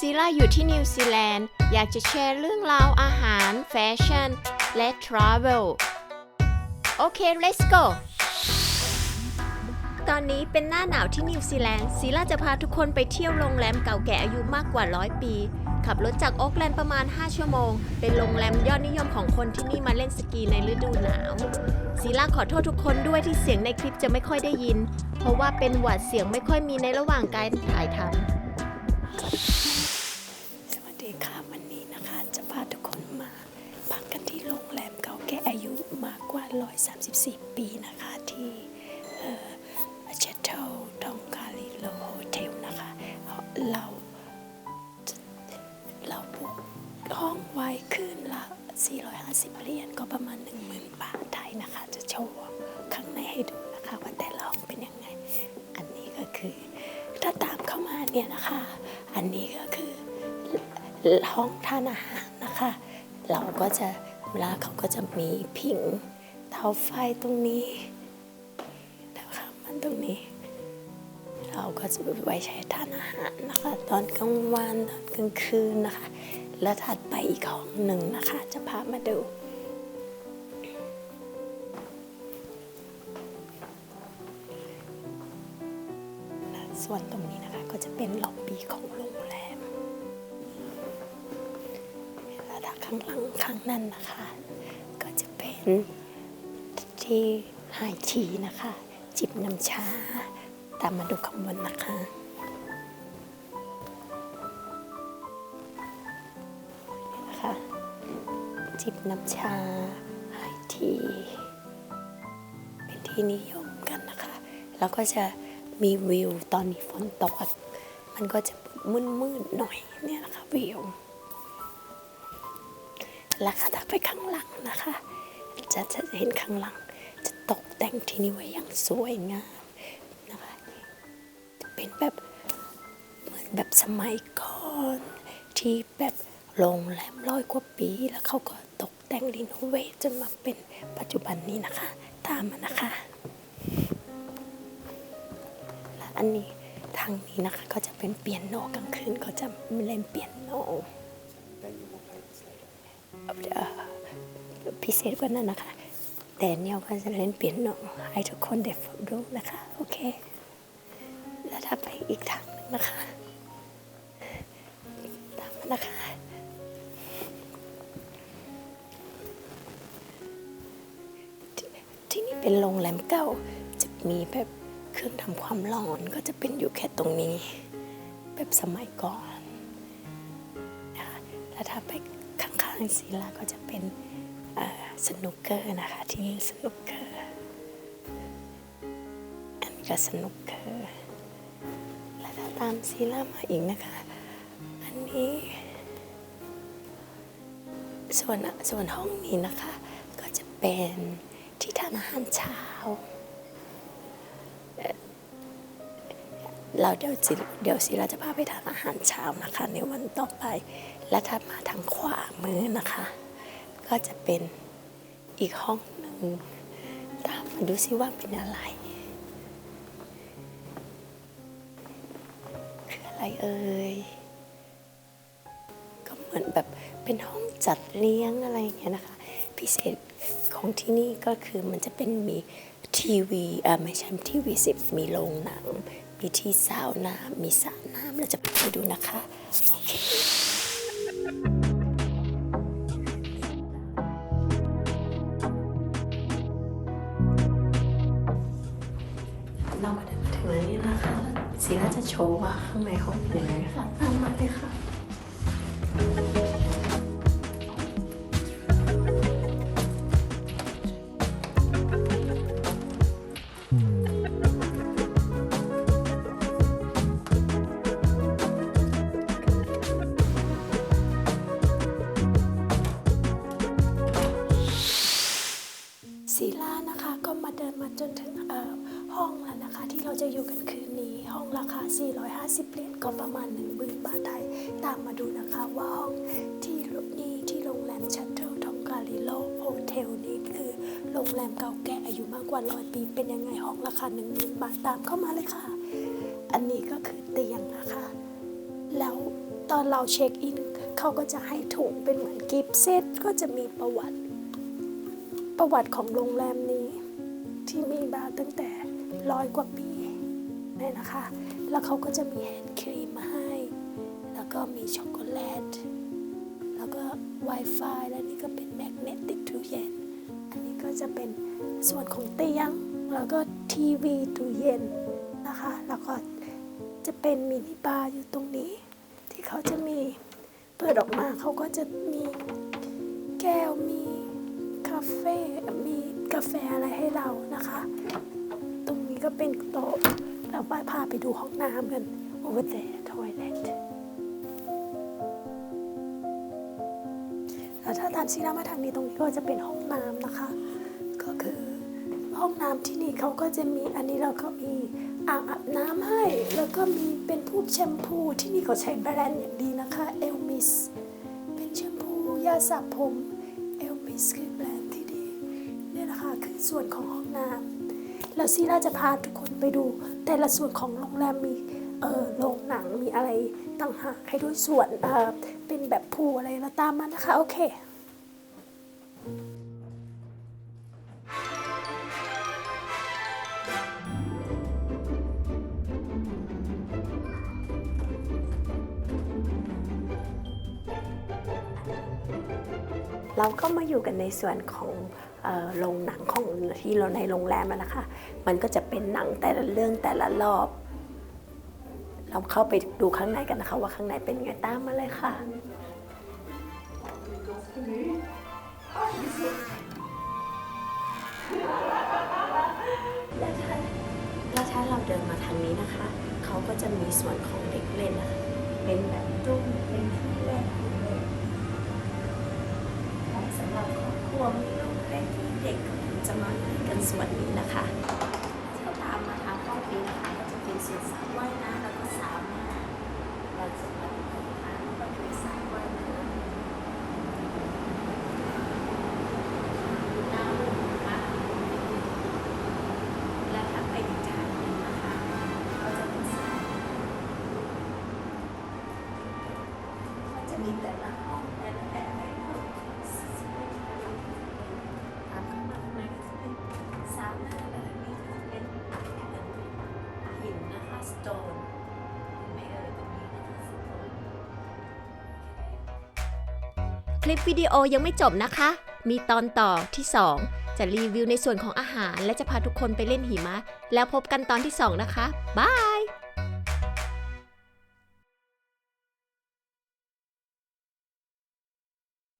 ซีล่าอยู่ที่นิวซีแลนด์ อยากจะแชร์เรื่องราวอาหาร แฟชั่น และทราเวล โอเค let's go ตอนนี้เป็นหน้าหนาวที่นิวซีแลนด์ซีล่าจะพาทุกคนไปเที่ยวโรงแรมเก่าแก่อายุมากกว่า100ปี ขับรถจากโอ๊กแลนด์ประมาณ 5 ชั่วโมง เป็นโรงแรมยอดนิยมของคนที่นี่มาเล่นสกีในฤดูหนาวซีล่าขอโทษทุกคนด้วยที่เสียงในคลิปจะไม่ค่อยได้ยิน เพราะว่าเป็นหวัดเสียงไม่ค่อยมีในระหว่างการถ่ายทำ ค่ะวันนี้นะคะ จะพาทุกคนมาพักกันที่โรงแรมเก่าแก่อายุมากกว่า 134 ปีนะคะ ที่เชตเทลทองคาริโลโฮเทลนะคะ เราเราบุกห้องไว้คืนละ 450เหรียญก็ประมาณ 10,000 บาทไทยนะคะ จะโชว์ข้างในให้ดูนะคะว่าแต่ละห้องเป็นยังไง อันนี้ก็คือถ้าตามเข้ามาเนี่ยนะคะ อันนี้ก็คือ ห้องทานอาหารนะคะ เราก็จะเวลาเขาก็จะมีผิงเตาไฟตรงนี้นะคะมันตรงนี้ เราก็จะไว้ใช้ทานอาหารนะคะ ตอนกลางวันตอนกลางคืนนะคะ แล้วถัดไปอีกห้องหนึ่งนะคะ จะพามาดูส่วนตรงนี้นะคะก็จะเป็นล็อบบี้ของโรงแรม ข้างหลังข้างนั้นนะคะ ก็จะเป็นที่ไฮทีนะคะ จิบน้ำชา ตามมาดูข้างบนนะคะนะคะ จิบน้ำชาไฮทีเป็นที่นิยมกันนะคะ แล้วก็จะมีวิวตอนนี้ฝนตกมันก็จะมืดๆหน่อยเนี่ยนะคะวิว แล้วก็ถ้าไปข้างหลังนะคะ จะจะเห็นข้างหลัง จะตกแต่งที่นี่ไว้อย่างสวยงามนะคะจะเป็นแบบเหมือนแบบสมัยก่อนที่แบบโรงแรมร้อยกว่าปีแล้วเขาก็ตกแต่งรีโนเวทจนมาเป็นปัจจุบันนี้นะคะ ตามมานะคะ และอันนี้ทางนี้นะคะก็จะเป็นเปียโนกลางคืนเขาจะเล่นเปียโนเพิเศษกว่านั้นนะคะ แต่เนี่ยก็จะเล่นเปียโนให้ทุกคนได้ฝึกดูนะคะ โอเคแล้วถ้าไปอีกทางหนึ่งนะคะตามมานะคะที่ที่นี่เป็นโรงแรมเก่าจะมีแบบเครื่องทำความร้อนก็จะเป็นอยู่แค่ตรงนี้ แบบสมัยก่อนนะคะแล้วถ้าไป ข้างๆศิลาก็จะเป็นสนุกเกอร์นะคะที่นี่สนุกเกอร์อันนี้ก็สนุกเกอร์แล้วถ้าตามศิลามาอีกนะคะ อันนี้ ส่วนส่วนห้องนี้นะคะ ก็จะเป็นที่ทานอาหารเช้า เราเดี๋ยวสิเดี๋ยวสิเราจะพาไปทานอาหารเช้านะคะ ในวันต่อไป และถ้ามาทางขวามือนะคะ ก็จะเป็นอีกห้องหนึ่งตามมาดูซิว่าเป็นอะไรคืออะไรเอ่ยก็เหมือนแบบเป็นห้องจัดเลี้ยงอะไรอย่างเงี้ยนะคะ พิเศษของที่นี่ก็คือมันจะเป็นมีทีวีเอ่อไม่ใช่ทีวีสิบมีโรงหนัง มีที่ซาวน้ำมีสระน้ำเราจะไปดูนะคะโอเคเรามาถึงถึงแล้วนี่นะคะสีน่าจะโชว์ว่าข้างในห้องเป็นยังไงค่ะตามมา คะที่เราจะอยู่กันคืนนี้ ห้องราคา 450 เหรียญก็ประมาณ 1 0,000 บาทไทย ตามมาดูนะคะว่าห้องที่นี่ที่โรงแรมชัตเทิลทองกาลิโลโฮเทลนี้คือโรงแรมเก่าแก่อายุมากกว่าร้อยปี เป็นยังไงห้องราคา 1 0,000 บาทตามเข้ามาเลยค่ะ อันนี้ก็คือเตียงนะคะ แล้วตอนเราเช็คอินเขาก็จะให้ถุงเป็นเหมือนกิฟต์เซตก็จะมีประวัติ ประวัติของโรงแรมนี้ที่มีมาตั้งแต่ ร้อยกว่าปีเนี่ยนะคะ แล้วเขาก็จะมีแฮนด์ครีมมาให้ แล้วก็มีช็อกโกแลต แล้วก็ Wi-Fi และนี่ก็เป็นแมกเนตติดตู้เย็น อันนี้ก็จะเป็นส่วนของเตียง แล้วก็ทีวีตู้เย็นนะคะ แล้วก็จะเป็นมินิบาร์อยู่ตรงนี้ ที่เขาจะมีเปิดออกมาเขาก็จะมีแก้วมีคาเฟ่ มีกาแฟอะไรให้เรานะคะ นี้ก็เป็นโต๊ะเราไปพาไปดูห้องน้ำกัน over there toilet แล้วถ้าตามซีรามาทางนี้ตรงนี้ก็จะเป็นห้องน้ำนะคะ ก็คือห้องน้ำที่นี่เขาก็จะมีอันนี้เราก็มีอ่างอาบน้ำให้ แล้วก็มีเป็นพวกแชมพูที่นี่เขาใช้แบรนด์อย่างดีนะคะเอลมิสเป็นแชมพูยาสระผมเอลมิสคือแบรนด์ที่ดีเนี่ยนะคะคือส่วนของห้องน้ำ แล้วซีราจะพาทุกคนไปดู แต่ละส่วนของโรงแรมมีเออโรงหนังมีอะไรต่างหากให้ด้วยส่วนเออเป็นแบบพูอะไรแล้วตามมานะคะ โอเคเราก็มาอยู่กันในส่วนของ โรงหนังของที่เราในโรงแรมนะคะ มันก็จะเป็นหนังแต่ละเรื่องแต่ละรอบ เราเข้าไปดูข้างในกันนะคะว่าข้างในเป็นไงตามมาเลยค่ะและถ้าและถ้าเราเดินมาทางนี้นะคะ เขาก็จะมีส่วนของเด็กเล่นนะคะเป็นแบบตุ้มเป็นที่เล่นสำหรับครอบครัวมีลูกเล็กที่เด็กก็ถึงจะมา เล่นกันส่วนนี้นะคะ ลิปวิดีโอยังไม่จบนะคะ มีตอนต่อที่ 2 จะรีวิวในส่วนของอาหาร และจะพาทุกคนไปเล่นหิมะ แล้วพบกันตอนที่ 2 นะคะ บาย